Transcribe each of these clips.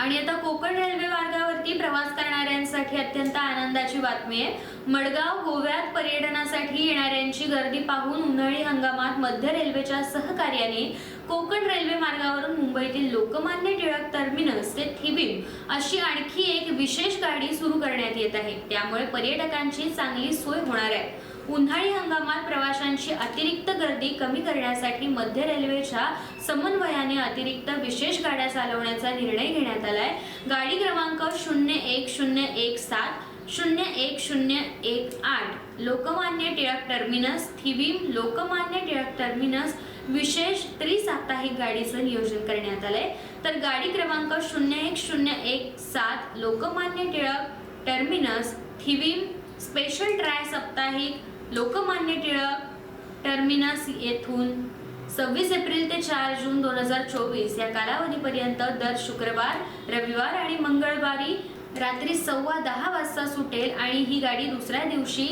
आणि आता कोकण रेल्वे मार्गावरती प्रवास करणाऱ्यांसाठी अत्यंत आनंदाची बातमी आहे. मडगाव गोव्यात पर्यटनासाठी येणाऱ्यांची गर्दी पाहून उन्हाळी हंगामात मध्य रेल्वेच्या सहकार्याने कोकण रेल्वे मार्गावरून मुंबईतील लोकमान्य टिळक टर्मिनस ते थिबीम अशी आणखी एक विशेष गाडी सुरू करण्यात येत आहे. त्यामुळे पर्यटकांची चांगली सोय होणार आहे. उन्हाळी हंगामात प्रवाशांची अतिरिक्त गर्दी कमी करण्यासाठी मध्य रेल्वेच्या समन्वयाने अतिरिक्त विशेष गाड्या चालवण्याचा निर्णय घेण्यात आलाय. गाडी क्रमांक शून्य एक शून्य एक सात शून्य एक शून्य एक आठ लोकमान्य टिळक टर्मिनस थिवीम लोकमान्य टिळक टर्मिनस विशेष त्रिसाप्ताहिक गाडीचं नियोजन करण्यात आलंय. तर गाडी क्रमांक शून्य एक शून्य एक सात Lokmanya Tilak terminus Thivim special tri साप्ताहिक लोकमान्य टिळक टर्मिनस येथून सव्वीस एप्रिल ते चार जून दोन हजार चोवीस या कालावधीपर्यंत दर शुक्रवार रविवार आणि मंगळवारी रात्री सव्वा दहा वाजता सुटेल आणि ही गाडी दुसऱ्या दिवशी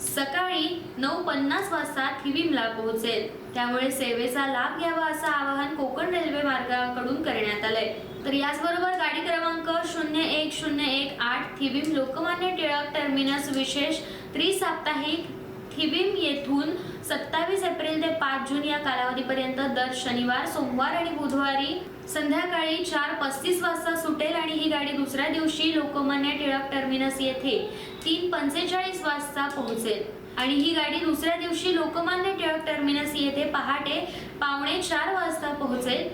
सकाळी नऊ पन्नास वाजता थिवीमला पोहोचेल. त्यामुळे सेवेचा लाभ घ्यावा असं आवाहन कोकण रेल्वे मार्गाकडून करण्यात आलंय. तर याचबरोबर गाडी क्रमांक शून्य एक शून्य एक आठ थिवीम लोकमान्य टिळक टर्मिनस विशेष त्रिसाप्ताहिक थिबिम येथून. सत्तावीस एप्रिल ते पाच जून या कालावधीपर्यंत दर शनिवार सोमवार आणि बुधवारी संध्याकाळी चार पस्तीस वाजता सुटेल आणि ही गाडी दुसऱ्या दिवशी लोकमान्य टिळक टर्मिनस येथे तीन पंचेचाळीस वाजता पोहोचेल. आणि ही गाडी दुसऱ्या दिवशी लोकमान्य टिळक टर्मिनस येथे पहाटे पावणे चार वाजता पोहोचेल.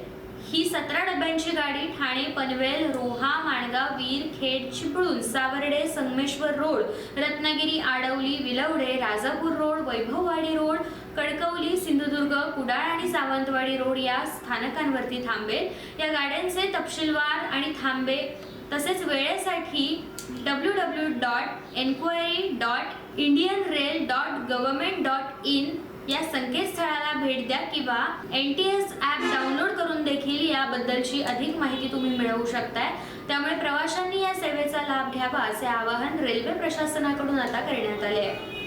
ही सतरा डब्यांची गाडी Thane Panvel Roha Mangaon Veer Khed Chiplun Savarde Sangameshwar road Ratnagiri Adavali Vilavade Rajapur road Vaibhavwadi road Kankavli Sindhudurg Kudal आणि सावंतवाडी रोड या स्थानकांवरती थांबेल. या गाड्यांचे तपशीलवार आणि थांबे. तसेच वेळेसाठी W W dot enquiry dot Indian rail dot government dot in या संकेतस्थळाला भेट द्या किंवा N T S app download करून देखील याबद्दलची अधिक माहिती तुम्ही मिळवू शकताय. त्यामुळे प्रवाशांनी या सेवेचा लाभ घ्यावा असे आवाहन रेल्वे प्रशासनाकडून आता करण्यात आले आहे.